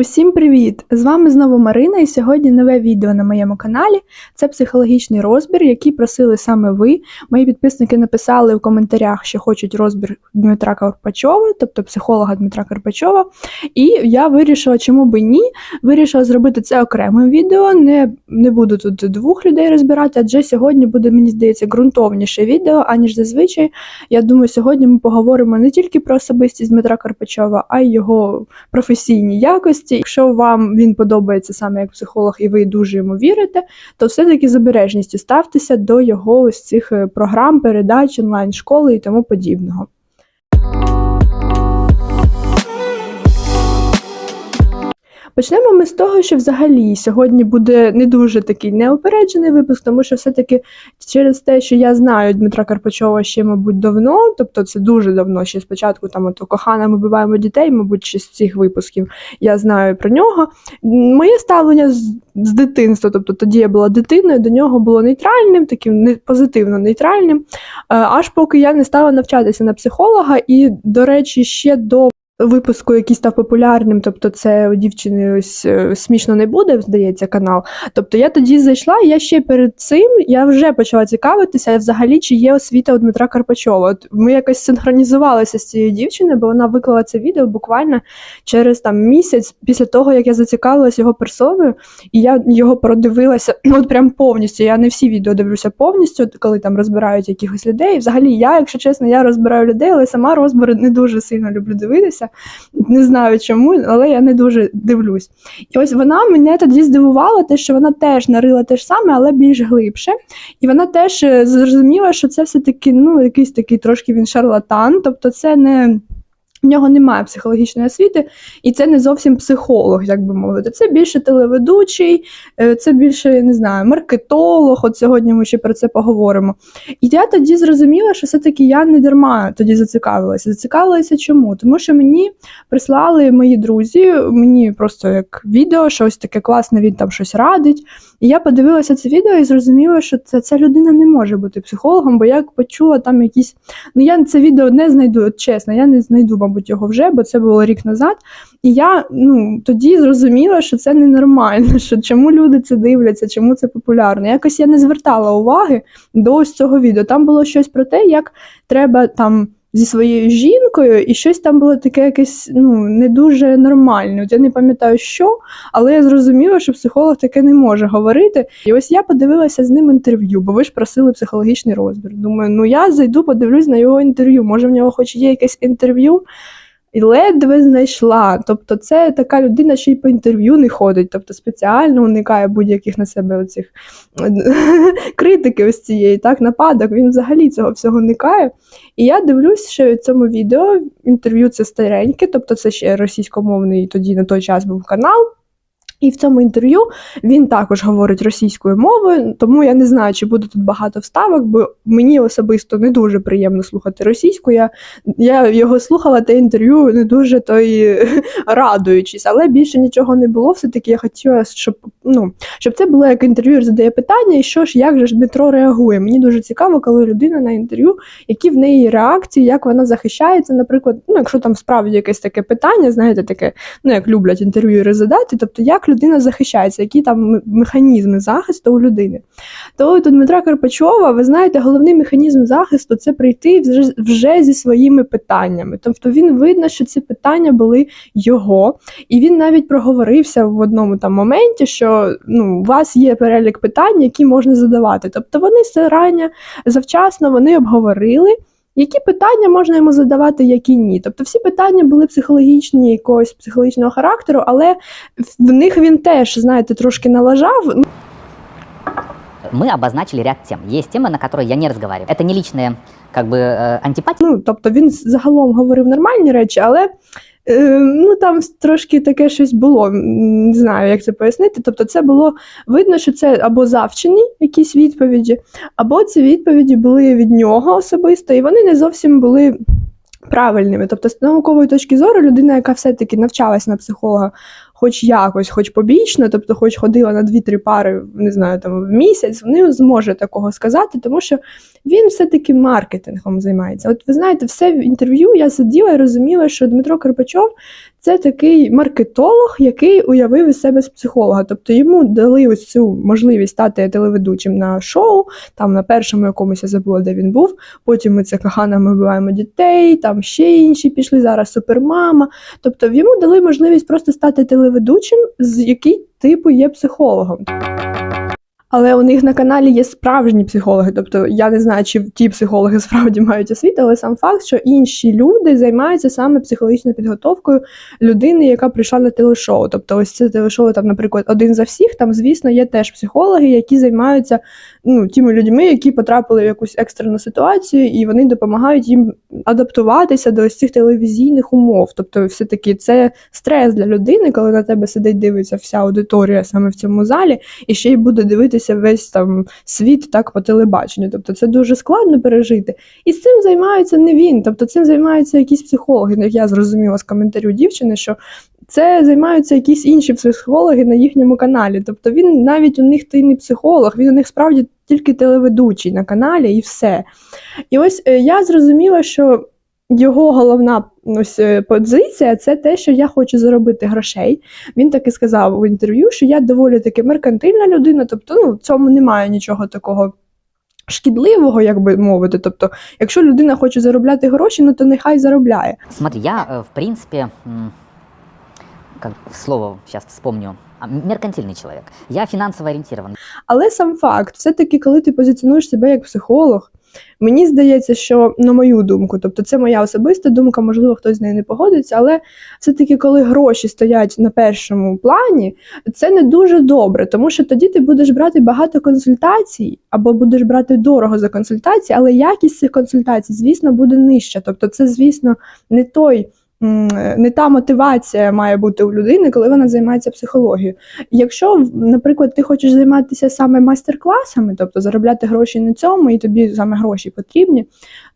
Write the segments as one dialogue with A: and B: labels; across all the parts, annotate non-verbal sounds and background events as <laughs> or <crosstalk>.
A: Усім привіт! З вами знову Марина, і сьогодні нове відео на моєму каналі. Це психологічний розбір, який просили саме ви. Мої підписники написали в коментарях, що хочуть розбір Дмитра Карпачова, тобто психолога Дмитра Карпачова. І я вирішила, чому би ні. Вирішила зробити це окремим відео. Не, не буду тут двох людей розбирати, адже сьогодні буде, мені здається, ґрунтовніше відео, аніж зазвичай. Я думаю, сьогодні ми поговоримо не тільки про особистість Дмитра Карпачова, а й його професійні якості. Якщо вам він подобається саме як психолог, і ви дуже йому вірите, то все-таки з обережністю ставтеся до його ось цих е, програм, передач, онлайн-школи і тому подібного. Почнемо ми з того, що взагалі сьогодні буде не дуже такий неопереджений випуск, тому що все-таки через те, що я знаю Дмитра Карпачова ще, мабуть, давно, тобто це дуже давно, ще спочатку там ото кохана, ми буваємо дітей, мабуть, ще з цих випусків я знаю про нього. Моє ставлення з, з дитинства, тобто тоді я була дитиною, до нього було нейтральним, таким не позитивно нейтральним. Е, Аж поки я не стала навчатися на психолога, і, до речі, ще до випуску, який став популярним, тобто це у дівчини ось е, смішно не буде, здається, канал. Тобто я тоді зайшла, і я ще перед цим я вже почала цікавитися взагалі, чи є освіта у Дмитра Карпачова. От ми якось синхронізувалися з цією дівчиною, бо вона виклала це відео буквально через там місяць після того, як я зацікавилася його персоною, і я його продивилася ну, от прям повністю. Я не всі відео дивлюся повністю, коли там розбирають якихось людей. Взагалі, я, якщо чесно, я розбираю людей, але сама розбори не дуже сильно люблю дивитися. Не знаю чому, але я не дуже дивлюсь. І ось вона мене тоді здивувала, те, що вона теж нарила те ж саме, але більш глибше. І вона теж е, зрозуміла, що це все-таки ну, якийсь такий трошки він шарлатан, тобто це не. В нього немає психологічної освіти, і це не зовсім психолог, як би мовити. Це більше телеведучий, е, це більше, я не знаю, маркетолог. От сьогодні ми ще про це поговоримо. І я тоді зрозуміла, що все-таки я не дарма тоді зацікавилася. Зацікавилася чому? Тому що мені прислали мої друзі, мені просто як відео, щось таке класне, він там щось радить. І я подивилася це відео і зрозуміла, що це, ця людина не може бути психологом, бо я почула там якісь. Ну я це відео не знайду, от чесно, я не знайду, мабуть, його вже, бо це було рік назад. І я ну, тоді зрозуміла, що це ненормально, що чому люди це дивляться, чому це популярно. Якось я не звертала уваги до ось цього відео. Там було щось про те, як треба там. Зі своєю жінкою, і щось там було таке якесь ну не дуже нормальне. От я не пам'ятаю, що, але я зрозуміла, що психолог таке не може говорити. І ось я подивилася з ним інтерв'ю, бо ви ж просили психологічний розбір. Думаю, ну я зайду, подивлюсь на його інтерв'ю. Може, в нього хоч є якесь інтерв'ю. І ледве знайшла. Тобто, це така людина, що й по інтерв'ю не ходить, тобто спеціально уникає будь-яких на себе оцих <laughs> критики ось цієї, так, нападок. Він взагалі цього всього уникає. І я дивлюсь, що в цьому відео інтерв'ю це стареньке, тобто це ще російськомовний тоді на той час був канал. І в цьому інтерв'ю він також говорить російською мовою, тому я не знаю, чи буде тут багато вставок, бо мені особисто не дуже приємно слухати російську. Я я його слухала те інтерв'ю не дуже то <laughs> радуючись, але більше нічого не було. Все-таки я хотіла, щоб ну, щоб це було як інтерв'юер задає питання, і що ж, як же ж Дмитро реагує. Мені дуже цікаво, коли людина на інтерв'ю, які в неї реакції, як вона захищається, наприклад, ну, якщо там справді якесь таке питання, знаєте, таке, ну як люблять інтерв'юери задати, тобто як людина захищається, які там механізми захисту у людини. То у Дмитра Карпачова, ви знаєте, головний механізм захисту це прийти вже, вже зі своїми питаннями. Тобто він видно, що ці питання були його, і він навіть проговорився в одному там моменті, що ну, у вас є перелік питань, які можна задавати. Тобто вони зарані завчасно вони обговорили які питання можна йому задавати, які ні. Тобто всі питання були психологічні, якогось психологічного характеру, але в них він теж, знаєте, трошки налажав.
B: Мы обозначили ряд тем. Есть темы, на которые я не разговариваю. Это не личные как бы э, антипатии.
A: Ну, тобто він загалом говорив нормальні речі, але Е, ну там трошки таке щось було. Не знаю, як це пояснити. Тобто, це було видно, що це або завчені якісь відповіді, або ці відповіді були від нього особисто, і вони не зовсім були. Правильними, тобто, з наукової точки зору, людина, яка все-таки навчалась на психолога, хоч якось, хоч побічно, тобто, хоч ходила на дві-три пари, не знаю, там в місяць, не зможе такого сказати, тому що він все-таки маркетингом займається. От ви знаєте, все в інтерв'ю я сиділа і розуміла, що Дмитро Карпачов це такий маркетолог, який уявив із себе з психолога. Тобто йому дали ось цю можливість стати телеведучим на шоу, там на першому якомусь я забула, де він був. Потім ми це кохана, ми вбиваємо дітей, там ще інші пішли зараз супермама. Тобто йому дали можливість просто стати телеведучим, з який типу є психологом. Але у них на каналі є справжні психологи. Тобто я не знаю, чи ті психологи <laughs> справді мають освіту, але сам факт, що інші люди займаються саме психологічною підготовкою людини, яка прийшла на телешоу. Тобто, ось це телешоу, там, наприклад, один за всіх. Там, звісно, є теж психологи, які займаються ну, тими людьми, які потрапили в якусь екстрену ситуацію, і вони допомагають їм адаптуватися до ось цих телевізійних умов. Тобто, все-таки це стрес для людини, коли на тебе сидить, дивиться вся аудиторія саме в цьому залі, і ще й буде дивитися весь там світ так по телебаченню. Тобто це дуже складно пережити. І з цим займається не він, тобто цим займаються якісь психологи. Як я зрозуміла з коментарю дівчини, що це займаються якісь інші психологи на їхньому каналі. Тобто він навіть у них й не психолог, він у них справді тільки телеведучий на каналі і все. І ось е, я зрозуміла, що його головна ось е, позиція це те, що я хочу заробити грошей. Він так і сказав у інтерв'ю, що я доволі таки меркантильна людина, тобто ну, в цьому немає нічого такого. Шкідливого, як би мовити, тобто, якщо людина хоче заробляти гроші, ну то нехай заробляє.
B: Смотри, я, э, в принципе, как слово сейчас вспомню, а, меркантильный человек. Я финансово ориентирован.
A: Але сам факт, все-таки, коли ти позиціонуєш себе як психолог, мені здається, що на мою думку, тобто це моя особиста думка, можливо, хтось з нею не погодиться, але все-таки, коли гроші стоять на першому плані, це не дуже добре, тому що тоді ти будеш брати багато консультацій, або будеш брати дорого за консультації, але якість цих консультацій, звісно, буде нижча. Тобто, це, звісно, не той. Не та мотивація має бути у людини, коли вона займається психологією. Якщо, наприклад, ти хочеш займатися саме майстер-класами, тобто заробляти гроші на цьому, і тобі саме гроші потрібні,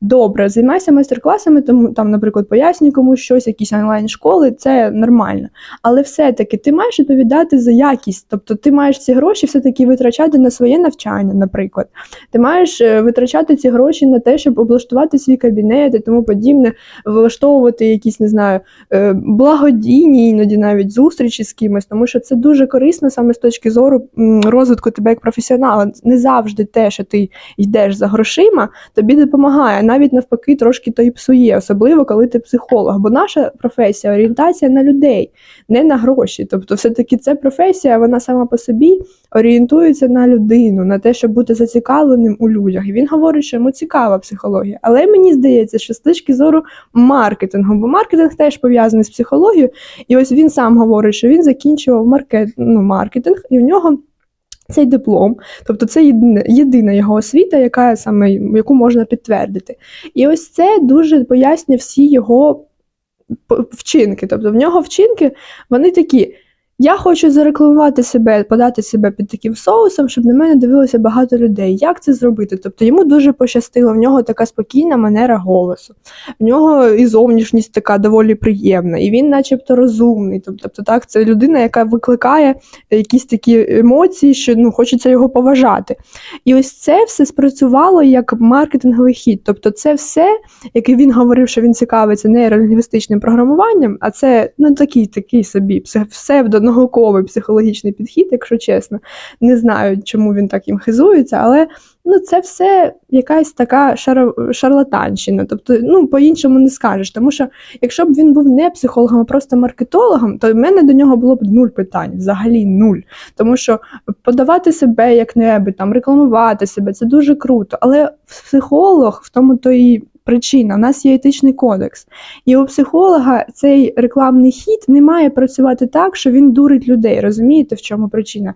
A: добре, займайся майстер-класами, тому там, наприклад, пояснюй комусь щось, якісь онлайн-школи, це нормально. Але все-таки ти маєш відповідати за якість, тобто ти маєш ці гроші все-таки витрачати на своє навчання, наприклад. Ти маєш е, витрачати ці гроші на те, щоб облаштувати свій кабінет і тому подібне, влаштовувати якісь, не знаю, е, благодійні іноді навіть зустрічі з кимось, тому що це дуже корисно саме з точки зору розвитку тебе як професіонала. Не завжди те, що ти йдеш за грошима, тобі допомагає, навіть навпаки, трошки то і псує, особливо коли ти психолог. Бо наша професія орієнтація на людей, не на гроші. Тобто, все-таки це професія, вона сама по собі орієнтується на людину, на те, щоб бути зацікавленим у людях. І він говорить, що йому цікава психологія. Але мені здається, що з точки зору маркетингу, бо маркетинг теж пов'язаний з психологією, і ось він сам говорить, що він закінчував маркет, ну, маркетинг, і в нього. Цей диплом, тобто це єдина, його освіта, яка саме яку можна підтвердити. І ось це дуже пояснює всі його вчинки. Тобто в нього вчинки вони такі. Я хочу зарекламувати себе, подати себе під таким соусом, щоб на мене дивилося багато людей. Як це зробити? Тобто йому дуже пощастило, в нього така спокійна манера голосу, в нього і зовнішність така доволі приємна, і він, начебто, розумний. Тобто, так, це людина, яка викликає якісь такі емоції, що ну, хочеться його поважати. І ось це все спрацювало як маркетинговий хід. Тобто, це все, як і він говорив, що він цікавиться нейролінгвістичним програмуванням, а це ну, такий, такий собі псе- псевдонауковий психологічний підхід, якщо чесно. Не знаю, чому він так їм хизується, але ну, це все якась така шар... шарлатанщина. Тобто, ну, по-іншому не скажеш. Тому що якщо б він був не психологом, а просто маркетологом, то в мене до нього було б нуль питань, взагалі нуль. Тому що подавати себе як-небудь, там рекламувати себе це дуже круто. Але психолог в тому то і причина. У нас є етичний кодекс. І у психолога цей рекламний хід не має працювати так, що він дурить людей. Розумієте, в чому причина?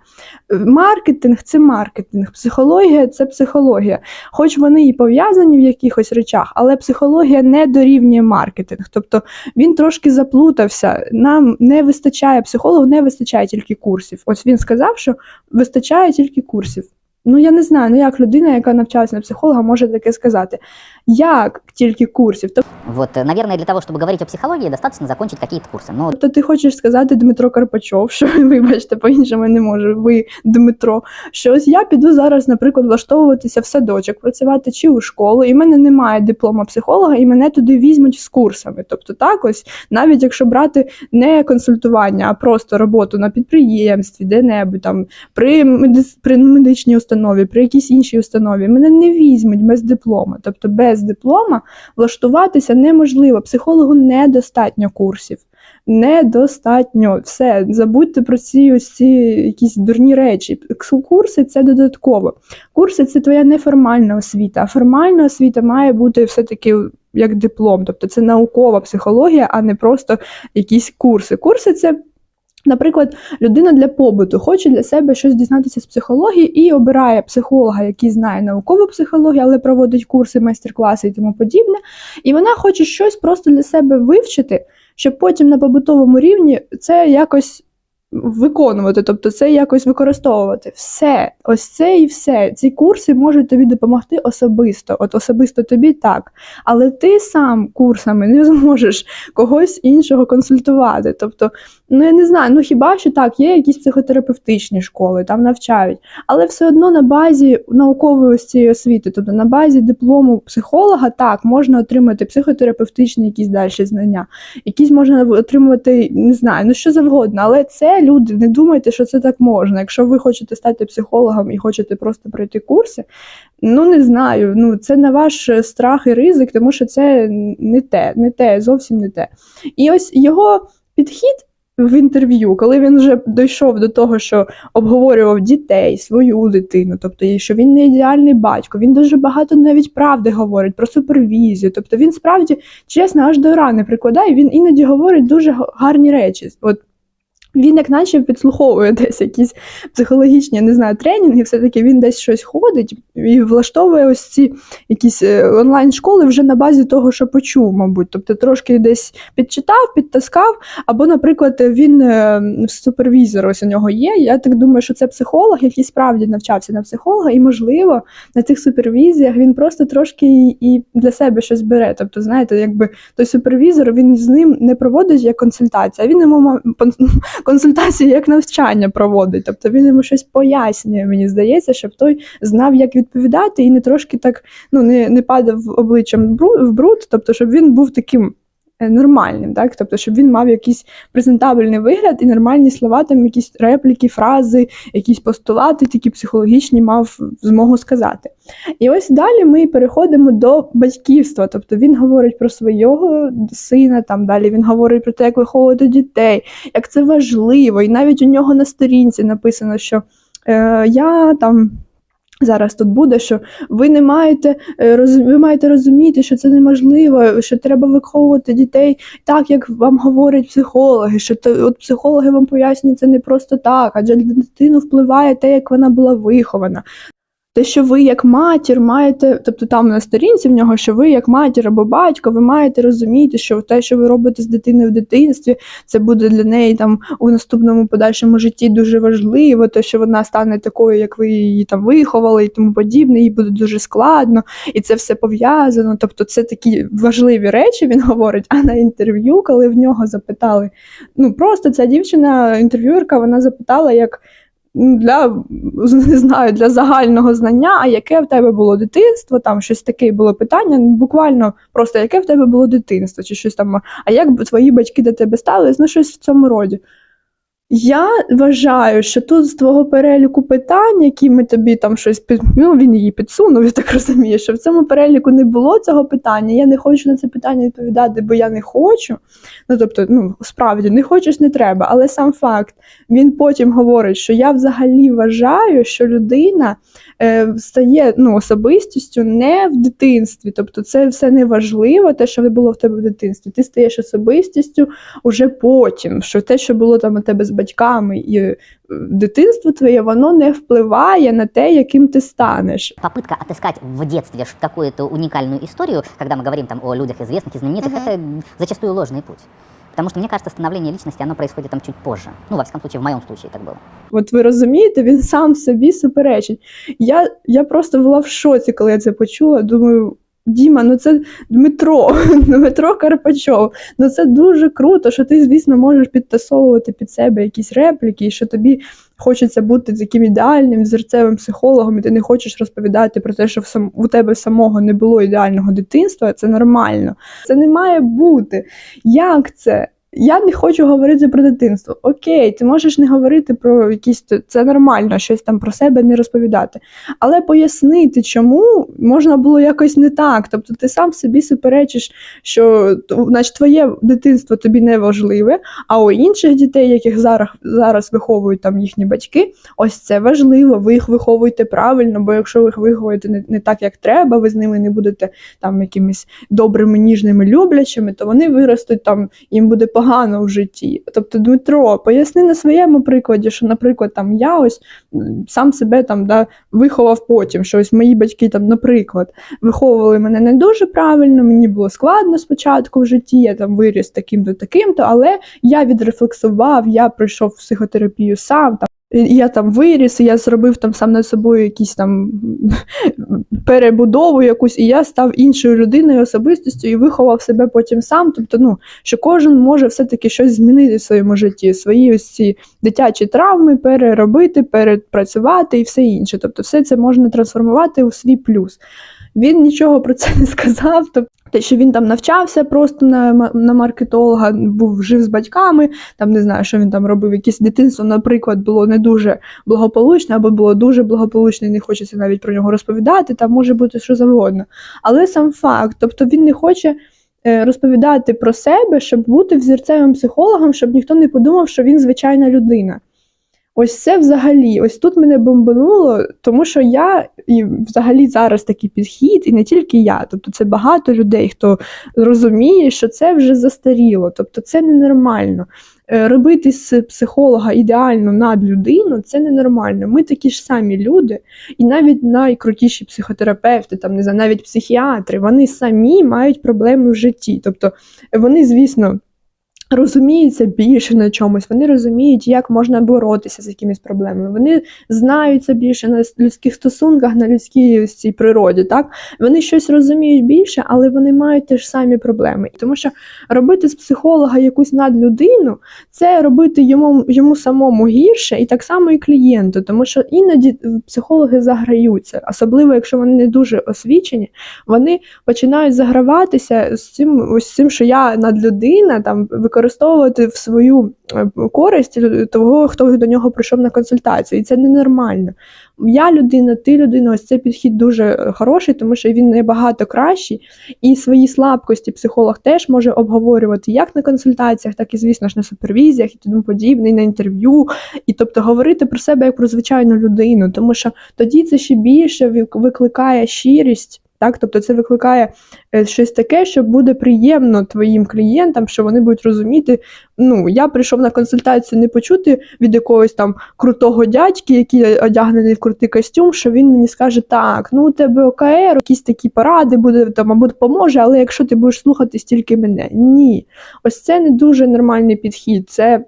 A: Маркетинг це маркетинг, психологія це психологія. Хоч вони і пов'язані в якихось речах, але психологія не дорівнює маркетинг. Тобто він трошки заплутався. Нам не вистачає психологу, не вистачає тільки курсів. Ось він сказав, що вистачає тільки курсів. Ну я не знаю, ну як людина, яка навчалася на психолога, може таке сказати. Як тільки курсів?
B: Вот, э, наверное, для того, чтобы говорить о психологии, достаточно закончить какие-то курсы. Но
A: Тобто ти хочеш сказати Дмитро Карпачов, <laughs> що вибачте, по-іншому не можу. Ви Дмитро. Що ось я піду зараз, наприклад, влаштовуватися в садочок, працювати чи у школу, і в мене немає диплома психолога, і мене туди візьмуть з курсами. Тобто, так ось, навіть якщо брати не консультування, а просто роботу на підприємстві, де-небудь там при медис... при медичній установі, при якійсь іншій установі, мене не візьмуть без диплома. Тобто без диплома влаштуватися неможливо. Психологу недостатньо курсів. Недостатньо. Все, забудьте про ці ось ці якісь дурні речі. Курси це додатково. Курси це твоя неформальна освіта. А формальна освіта має бути все-таки як диплом. Тобто це наукова психологія, а не просто якісь курси. Курси це. Наприклад, людина для побуту хоче для себе щось дізнатися з психології і обирає психолога, який знає наукову психологію, але проводить курси, майстер-класи і тому подібне. І вона хоче щось просто для себе вивчити, щоб потім на побутовому рівні це якось виконувати, тобто це якось використовувати. Все, ось це і все. Ці курси можуть тобі допомогти особисто. От особисто тобі так. Але ти сам курсами не зможеш когось іншого консультувати. Тобто, ну я не знаю, ну хіба що так, є якісь психотерапевтичні школи, там навчають, але все одно на базі наукової ось цієї освіти, тобто на базі диплому психолога, так, можна отримати психотерапевтичні якісь далі знання, якісь можна отримувати, не знаю, ну що завгодно, але це люди, не думайте, що це так можна. Якщо ви хочете стати психологом і хочете просто пройти курси, ну не знаю, ну це на ваш е, страх і ризик, тому що це не те, не те, зовсім не те. І ось його підхід. В інтерв'ю, коли він вже дійшов до того, що обговорював дітей, свою дитину, тобто що він не ідеальний батько, він дуже багато навіть правди говорить про супервізію. Тобто він справді чесно аж до рани прикладає. Він іноді говорить дуже гарні речі. От він як наче підслуховує десь якісь психологічні, не знаю, тренінги, все-таки він десь щось ходить і влаштовує ось ці якісь е, онлайн-школи вже на базі того, що почув, мабуть. Тобто трошки десь підчитав, підтаскав, або, наприклад, він е, супервізор ось у нього є. Я так думаю, що це психолог, який справді навчався на психолога, і, можливо, на цих супервізіях він просто трошки і- для себе щось бере. Тобто, знаєте, якби той супервізор він з ним не проводить як консультація, він йому консультації як навчання проводить. Тобто він йому щось пояснює, мені здається, щоб той знав, як відповідати, і не трошки так ну не, не падав обличчям в бру- в бруд, тобто, щоб він був таким. Е, Нормальним, так, тобто, щоб він мав якийсь презентабельний вигляд і нормальні слова, там якісь репліки, фрази, якісь постулати, такі психологічні мав змогу сказати. І ось далі ми переходимо до батьківства. Тобто він говорить про свого сина, там далі він говорить про те, як виховувати дітей, як це важливо. І навіть у нього на сторінці написано, що е, я там. Зараз тут буде, що ви не маєте е, ви маєте розуміти, що це неможливо, що треба виховувати дітей так, як вам говорять психологи, що то, от психологи вам пояснюють це не просто так, адже на дитину впливає те, як вона була вихована. Те, що ви як матір маєте, тобто там на сторінці в нього, що ви як матір або батько, ви маєте розуміти, що те, що ви робите з дитиною в дитинстві, це буде для неї там у наступному подальшому житті дуже важливо, те, що вона стане такою, як ви її там виховали, і тому подібне, їй буде дуже складно, і це все пов'язано. Тобто, це такі важливі речі, він говорить. А на інтерв'ю, коли в нього запитали, ну просто ця дівчина, інтерв'юерка, вона запитала, як. Для не знаю, для загального знання, а яке в тебе було дитинство, там щось таке було питання, ну, буквально просто яке в тебе було дитинство, чи щось там, а як твої батьки до тебе ставились, ну щось в цьому роді. Я вважаю, що тут з твого переліку питань, які ми тобі там щось під... ну, він її підсунув, я так розумію, що в цьому переліку не було цього питання. Я не хочу на це питання відповідати, бо я не хочу. Ну тобто, ну справді не хочеш, не треба. Але сам факт, він потім говорить, що я взагалі вважаю, що людина е, стає ну, особистістю не в дитинстві. Тобто, це все не важливо, те, що було в тебе в дитинстві. Ти стаєш особистістю уже потім. Що те, що було там у тебе батьками і е, дитинство твоє, воно не впливає на те, яким ти станеш.
B: попытка отыскать в детстве ш- какую-то уникальную историю, когда мы говорим там о людях известных и знаменитых,
C: Мгм.
B: это зачастую ложный путь. Потому что, мне кажется, становление личности, оно происходит там чуть позже. Ну, во всяком случае, в моем случае так было.
A: От ви розумієте, він сам собі суперечить. Я, я просто була в шоці, коли я це почула. Думаю, Діма, ну це Дмитро, <laughs> Дмитро Карпачов. Ну це дуже круто, що ти, звісно, можеш підтасовувати під себе якісь репліки, і що тобі хочеться бути таким ідеальним зерцевим психологом, і ти не хочеш розповідати про те, що в сам, у тебе самого не було ідеального дитинства. Це нормально. Це не має бути. Як це? Я не хочу говорити про дитинство. Окей, ти можеш не говорити про якісь це нормально, щось там про себе не розповідати. Але пояснити, чому можна було якось не так. Тобто ти сам собі суперечиш, що значить, твоє дитинство тобі не важливе, а у інших дітей, яких зараз зараз виховують там їхні батьки, ось це важливо. Ви їх виховуєте правильно, бо якщо ви їх виховуєте не, не так, як треба, ви з ними не будете там якимись добрими, ніжними, люблячими, то вони виростуть там, їм буде погано в житті. Тобто, Дмитро, поясни на своєму прикладі, що, наприклад, там я ось сам себе там да, виховав потім, що ось мої батьки там, наприклад, виховували мене не дуже правильно, мені було складно спочатку в житті, я там виріс таким-то, таким-то, але я відрефлексував, я пройшов психотерапію сам. Там, я там виріс, і я зробив там сам над собою якісь там <laughs> перебудову якусь, і я став іншою людиною, особистістю і виховав себе потім сам. Тобто, ну що кожен може все-таки щось змінити в своєму житті, свої ось ці дитячі травми переробити, перепрацювати і все інше. Тобто, все це можна трансформувати у свій плюс. Він нічого про це не сказав. Тобто, те, що він там навчався просто на, на маркетолога, був жив з батьками, там не знаю, що він там робив. Якесь дитинство, наприклад, було не дуже благополучне, або було дуже благополучне, і не хочеться навіть про нього розповідати. Там може бути що завгодно. Але сам факт, тобто він не хоче. е, Розповідати про себе, щоб бути взірцевим психологом, щоб ніхто не подумав, що він звичайна людина. Ось це взагалі, ось тут мене бомбануло, тому що я і взагалі зараз такий підхід, і не тільки я. Тобто це багато людей, хто розуміє, що це вже застаріло, тобто це ненормально. Е, Робити з психолога ідеально над людину це ненормально. Ми такі ж самі люди, і навіть найкрутіші психотерапевти, там не знаю, навіть психіатри, вони самі мають проблеми в житті. Тобто вони, звісно. Розуміються більше на чомусь, вони розуміють, як можна боротися з якимись проблемами. Вони знаються більше на людських стосунках, на людській цій природі. Так вони щось розуміють більше, але вони мають теж самі проблеми. Тому що робити з психолога якусь надлюдину, це робити йому, йому самому гірше, і так само і клієнту, тому що іноді психологи заграються, особливо якщо вони не дуже освічені, вони починають заграватися з цим, ось цим, що я надлюдина, там використовувати в свою е, користь того, хто до нього прийшов на консультацію, і це ненормально. Я людина, ти людина, ось цей підхід дуже е, хороший, тому що він набагато кращий, і свої слабкості психолог теж може обговорювати як на консультаціях, так і, звісно ж, на супервізіях і тому подібне, і на інтерв'ю, і тобто говорити про себе як про звичайну людину, тому що тоді це ще більше викликає щирість. Так, тобто це викликає е, щось таке, що буде приємно твоїм клієнтам, що вони будуть розуміти. Ну, я прийшов на консультацію не почути від якогось там крутого дядьки, який одягнений в крутий костюм, що він мені скаже: так, ну у тебе ОКР, якісь такі поради буде там, або допоможе, але якщо ти будеш слухати стільки мене, ні, ось це не дуже нормальний підхід. Це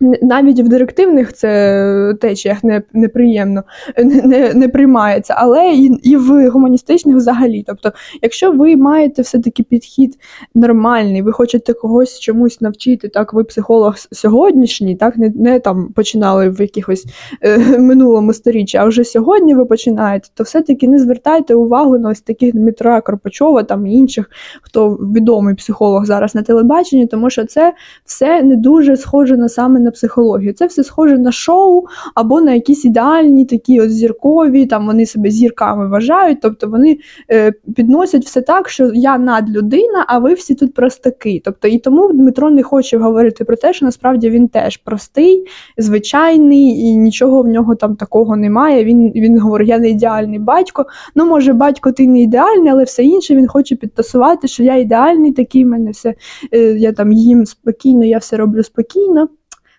A: навіть в директивних це течіях не, неприємно не, не, приймається, але і, і в гуманістичних взагалі. Тобто, якщо ви маєте все-таки підхід нормальний, ви хочете когось чомусь навчити, так ви психолог сьогоднішній, так не, не там починали в якихось е, минулому сторіччі, а вже сьогодні ви починаєте, то все-таки не звертайте увагу на ось таких Дмитра Карпачова там і інших, хто відомий психолог зараз на телебаченні, тому що це все не дуже схоже на саме на психологію. Це все схоже на шоу або на якісь ідеальні такі от зіркові, там вони себе зірками вважають, тобто вони е, підносять все так, що я надлюдина, а ви всі тут простаки. Тобто і тому Дмитро не хоче говорити про те, що насправді він теж простий, звичайний, і нічого в нього там такого немає. Він, він говорить, я не ідеальний батько. Ну, може, батько, ти не ідеальний, але все інше він хоче підтасувати, що я ідеальний, такий в мене все, е, я там їм спокійно, я все роблю спокійно.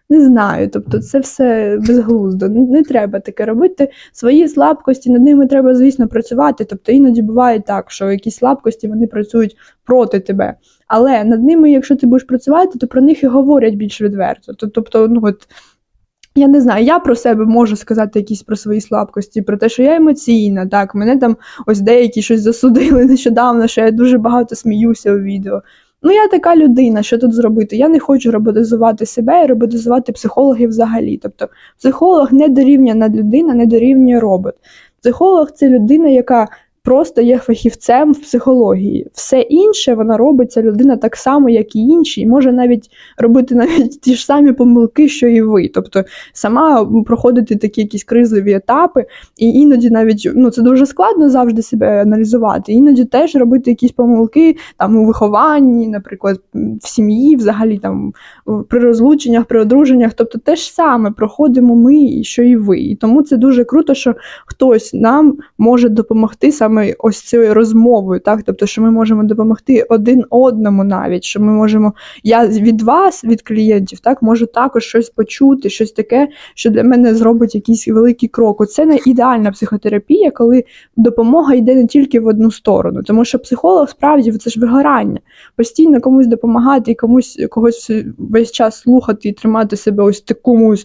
A: Не знаю, тобто це все безглуздо. Не, треба таке робити. Свої слабкості над ними треба, звісно, працювати. Тобто іноді буває так, що якісь слабкості вони працюють проти тебе. Але над ними, якщо ти будеш працювати, то про них і говорять більш відверто. Тобто, ну от. Я не знаю, я про себе можу сказати якісь про свої слабкості, про те, що я емоційна, так, мене там ось деякі щось засудили <laughs> нещодавно, що я дуже багато сміюся у відео. Ну, я така людина, що тут зробити? Я не хочу роботизувати себе і роботизувати психологів взагалі. Тобто, психолог не дорівняна людина, не дорівнює робот. Психолог це людина, яка просто є фахівцем в психології. Все інше вона робить ця людина так само, як і інші, і може навіть робити навіть ті ж самі помилки, що і ви. Тобто сама проходити такі якісь кризові етапи, і іноді навіть ну це дуже складно завжди себе аналізувати. Іноді теж робити якісь помилки там у вихованні, наприклад, в сім'ї, взагалі там при розлученнях, при одруженнях. Тобто те ж саме проходимо ми, що і ви. І тому це дуже круто, що хтось нам може допомогти саме ось цією розмовою, так тобто, що ми можемо допомогти один одному, навіть що ми можемо. Я від вас, від клієнтів, так можу також щось почути, щось таке, що для мене зробить якийсь великий крок. Це не ідеальна психотерапія, коли допомога йде не тільки в одну сторону, тому що психолог справді це ж вигорання. Постійно комусь допомагати і комусь когось весь час слухати і тримати себе ось такому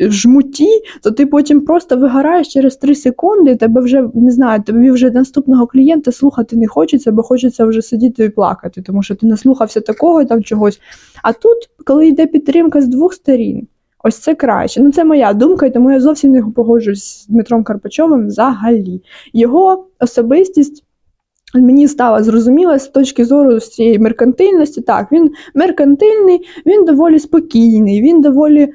A: жмуті, то ти потім просто вигораєш через 3 секунди, тебе вже не знаю, тобі вже наступного клієнта слухати не хочеться, бо хочеться вже сидіти і плакати, тому що ти наслухався такого там чогось. А тут, коли йде підтримка з двох сторін. Ось це краще. Ну, це моя думка, і тому я зовсім не погоджуюсь з Дмитром Карпачовим взагалі. Його особистість мені стала зрозуміла з точки зору цієї меркантильності. Так, він меркантильний, він доволі спокійний, він доволі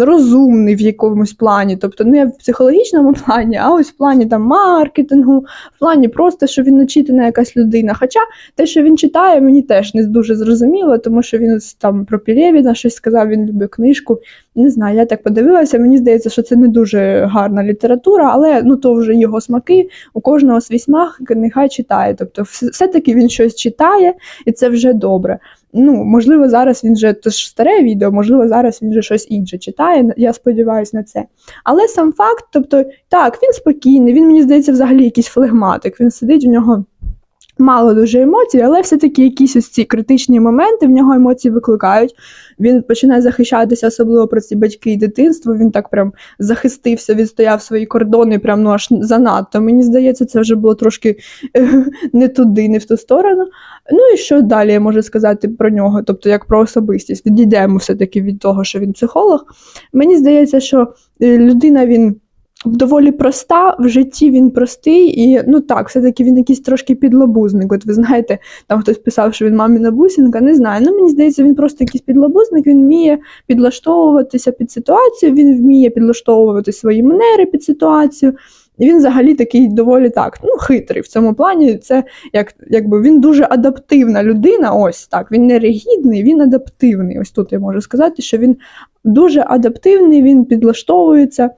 A: розумний в якомусь плані, тобто не в психологічному плані, а ось в плані там маркетингу, в плані просто, що він начитана якась людина. Хоча те, що він читає, мені теж не дуже зрозуміло, тому що він там про Пілєвіна щось сказав, він любить книжку. Не знаю, я так подивилася. Мені здається, що це не дуже гарна література, але ну то вже його смаки, у кожного свій смак, нехай читає. Тобто, все-таки він щось читає, і це вже добре. Ну, можливо, зараз він вже то ж старе відео, можливо, зараз він вже щось інше читає. Я сподіваюся на це. Але сам факт, тобто, так, він спокійний, він мені здається, взагалі якийсь флегматик. Він сидить у нього. Мало дуже емоцій, але все-таки якісь ось ці критичні моменти в нього емоції викликають. Він починає захищатися, особливо про ці батьки і дитинство. Він так прям захистився, відстояв свої кордони, прям ну аж занадто. Мені здається, це вже було трошки е, не туди, не в ту сторону. Ну і що далі я можу сказати про нього? Тобто, як про особистість, відійдемо все-таки від того, що він психолог. Мені здається, що е, людина він. Доволі проста в житті він простий, і ну так, все-таки він якийсь трошки підлабузник. От ви знаєте, там хтось писав, що він маміна бусінка, не знаю. Ну мені здається, він просто якийсь підлабузник, він вміє підлаштовуватися під ситуацію, він вміє підлаштовувати свої манери під ситуацію. І він взагалі такий доволі так, ну, хитрий в цьому плані. Це як, якби він дуже адаптивна людина. Ось так. Він не ригідний, він адаптивний. Ось тут я можу сказати, що він дуже адаптивний, він підлаштовується.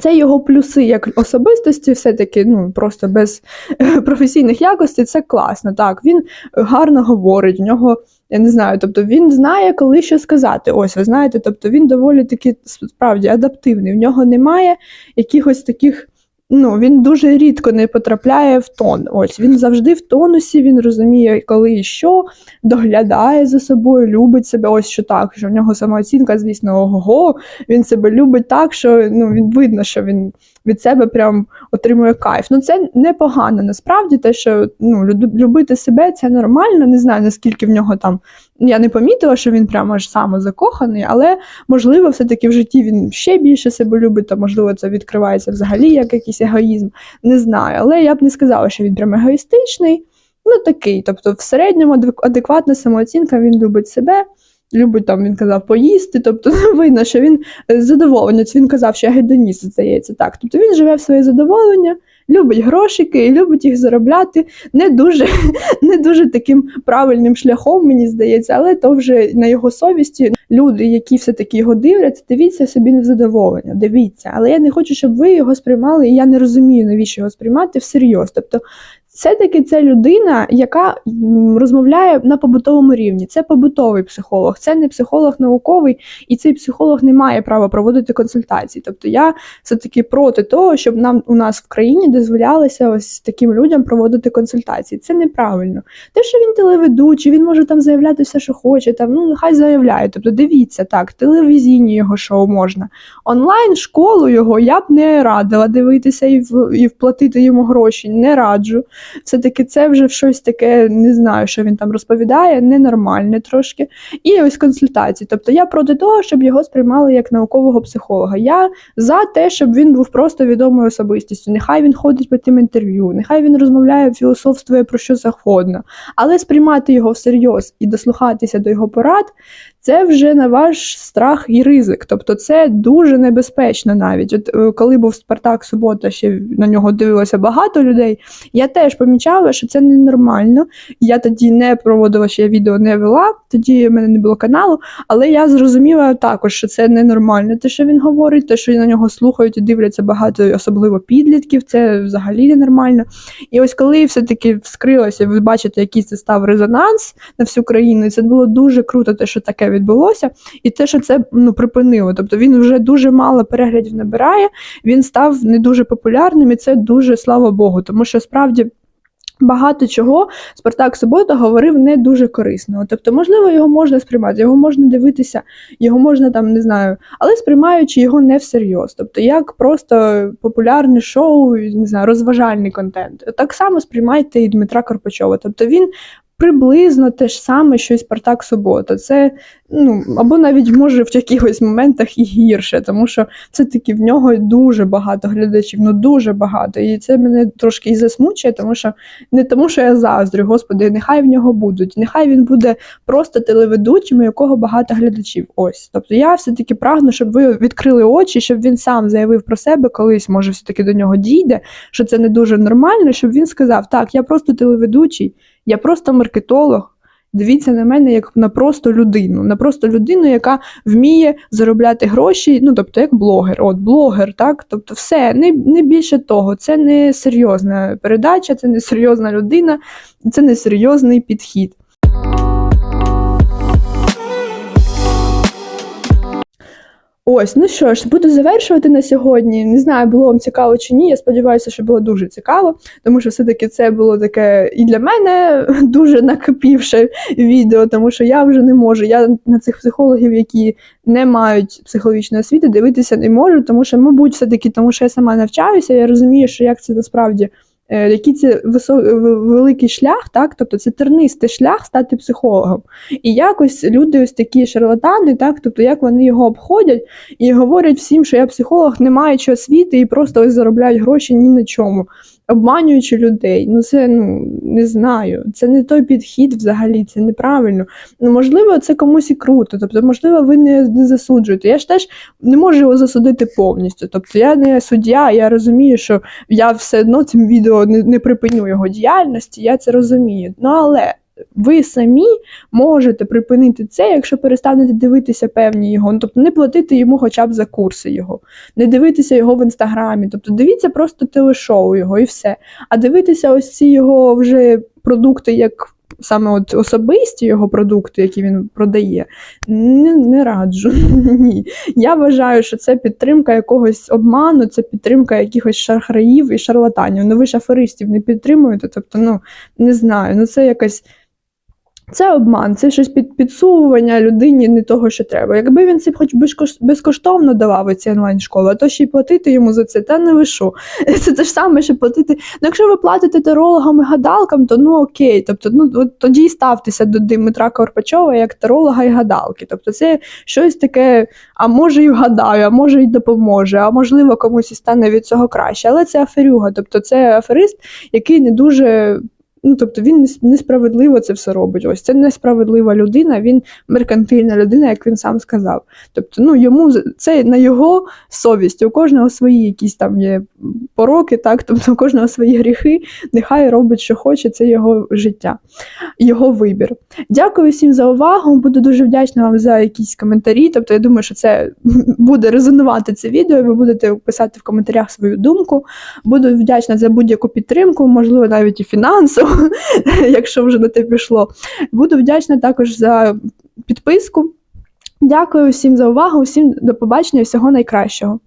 A: Це його плюси як особистості, все-таки ну просто без <laughs> професійних якостей, це класно. Так, він гарно говорить, в нього, я не знаю, тобто він знає, коли що сказати. Ось, ви знаєте, тобто він доволі таки справді адаптивний. В нього немає якихось таких. Ну, він дуже рідко не потрапляє в тон. Ось він завжди в тонусі, він розуміє, коли і що, доглядає за собою, любить себе. Ось що так, що в нього самооцінка, звісно, ого, він себе любить так, що ну, він видно, що він від себе прям отримує кайф. Ну це непогано насправді, те, що ну, любити себе це нормально. Не знаю, наскільки в нього там. Я не помітила, що він прямо аж самозакоханий, але можливо, все-таки в житті він ще більше себе любить, то можливо це відкривається взагалі як якийсь егоїзм. Не знаю. Але я б не сказала, що він прям егоїстичний. Ну такий. Тобто, в середньому адекватна самооцінка, він любить себе. Любить там, він казав, поїсти, тобто <laughs> видно, що він е, задоволення. Це він казав, що я гедоніст, здається, так. Тобто він живе в своє задоволення, любить грошики і любить їх заробляти не дуже, <laughs> не дуже таким правильним шляхом, мені здається, але то вже на його совісті. Люди, які все-таки його дивляться, дивіться собі не в задоволення, дивіться. Але я не хочу, щоб ви його сприймали, і я не розумію, навіщо його сприймати всерйоз. Тобто все-таки це людина, яка розмовляє на побутовому рівні. Це побутовий психолог, це не психолог науковий, і цей психолог не має права проводити консультації. Тобто я все-таки проти того, щоб нам у нас в країні дозволялося ось таким людям проводити консультації. Це неправильно. Те, що він телеведучий, він може там заявляти все, що хоче. Там ну нехай заявляє. Тобто, дивіться так, телевізійні його шоу можна. Онлайн школу його я б не радила дивитися і в і вплатити йому гроші. Не раджу. Все таки це вже щось таке, не знаю, що він там розповідає, ненормальне трошки. І ось консультації. Тобто я проти того, щоб його сприймали як наукового психолога. Я за те, щоб він був просто відомою особистістю. Нехай він ходить по тим інтерв'ю, нехай він розмовляє, філософствує про що завгодно. Але сприймати його всерйоз і дослухатися до його порад це вже на ваш страх і ризик. Тобто це дуже небезпечно навіть. От е, коли був Спартак Субота, ще на нього дивилося багато людей. Я теж помічала, що це ненормально. Я тоді не проводила ще відео не вела, тоді в мене не було каналу, але я зрозуміла також, що це ненормально. Те, що він говорить, те, що на нього слухають і дивляться багато, особливо підлітків, це взагалі ненормально. І ось коли все-таки вскрилося, ви бачите, який це став резонанс на всю країну, і це було дуже круто, те, що таке відбулося, і те, що це ну, припинило. Тобто він вже дуже мало переглядів набирає, він став не дуже популярним, і це дуже слава Богу, тому що справді. Багато чого Спартак Субота говорив не дуже корисного. Тобто, можливо, його можна сприймати, його можна дивитися, його можна там не знаю, але сприймаючи його не всерйоз. Тобто, як просто популярне шоу, не знаю, розважальний контент. Так само сприймайте і Дмитра Карпачова. Тобто він приблизно те ж саме, що й Спартак Субота. Це ну або навіть може в якихось моментах і гірше, тому що все-таки в нього дуже багато глядачів, ну дуже багато. І це мене трошки і засмучує, тому що не тому, що я заздрю, господи, нехай в нього будуть, нехай він буде просто телеведучим, у якого багато глядачів. Ось. Тобто я все-таки прагну, щоб ви відкрили очі, щоб він сам заявив про себе колись, може, все-таки до нього дійде, що це не дуже нормально, щоб він сказав: Так, я просто телеведучий, я просто маркетолог. Дивіться на мене як на просто людину, на просто людину, яка вміє заробляти гроші, ну тобто як блогер. От блогер, так, тобто, все не, не більше того. Це не серйозна передача, це не серйозна людина, це не серйозний підхід. Ось, ну що ж, буду завершувати на сьогодні. Не знаю, було вам цікаво чи ні. Я сподіваюся, що було дуже цікаво, тому що все-таки це було таке і для мене <laughs> дуже накипівше відео, тому що я вже не можу. Я на цих психологів, які не мають психологічної освіти, дивитися не можу, тому що, мабуть, все-таки, тому що я сама навчаюся, я розумію, що як це насправді. Е, Який це висок, великий шлях, так? Тобто це тернистий шлях стати психологом. І якось люди, ось такі шарлатани, так, тобто як вони його обходять і говорять всім, що я психолог, не маючи освіти, і просто ось заробляють гроші ні на чому, обманюючи людей. Ну це ну не знаю. Це не той підхід взагалі, це неправильно. Ну можливо, це комусь і круто. Тобто, можливо, ви не, не засуджуєте. Я ж теж не можу його засудити повністю. Тобто, я не суддя, я розумію, що я все одно цим відео не, не припиню його діяльності, я це розумію. Ну але. Ви самі можете припинити це, якщо перестанете дивитися певні його, ну, тобто не платити йому хоча б за курси його, не дивитися його в інстаграмі. Тобто дивіться просто телешоу його і все. А дивитися ось ці його вже продукти, як саме от особисті його продукти, які він продає, не, не раджу. <laughs> Ні. Я вважаю, що це підтримка якогось обману, це підтримка якихось шахраїв і шарлатанів. Ну ви ж аферистів не підтримуєте, тобто, ну не знаю, ну це якась. Це обман, це щось під підсовування людині не того, що треба. Якби він це хоч безкош- безкоштовно давав ці онлайн-школи, то ще й платити йому за це, та не ви що. <laughs> Це те ж саме, що платити. Ну, якщо ви платите тарологам і гадалкам, то ну окей. Тобто, ну от тоді й ставтеся до Дмитра Карпачова як таролога і гадалки. Тобто, це щось таке, а може й вгадаю, а може й допоможе, а можливо комусь і стане від цього краще. Але це аферюга, тобто це аферист, який не дуже Ну, тобто він несправедливо це все робить. Ось це несправедлива людина, він меркантильна людина, як він сам сказав. Тобто, ну йому це на його совість. У кожного свої якісь там є пороки, так, тобто у кожного свої гріхи. Нехай робить, що хоче, це його життя, його вибір. Дякую всім за увагу. Буду дуже вдячна вам за якісь коментарі. Тобто, я думаю, що це <laughs> буде резонувати це відео. Ви будете писати в коментарях свою думку. Буду вдячна за будь-яку підтримку, можливо, навіть і фінансову, <laughs> якщо вже на те пішло. Буду вдячна також за підписку. Дякую всім за увагу, всім до побачення і всього найкращого.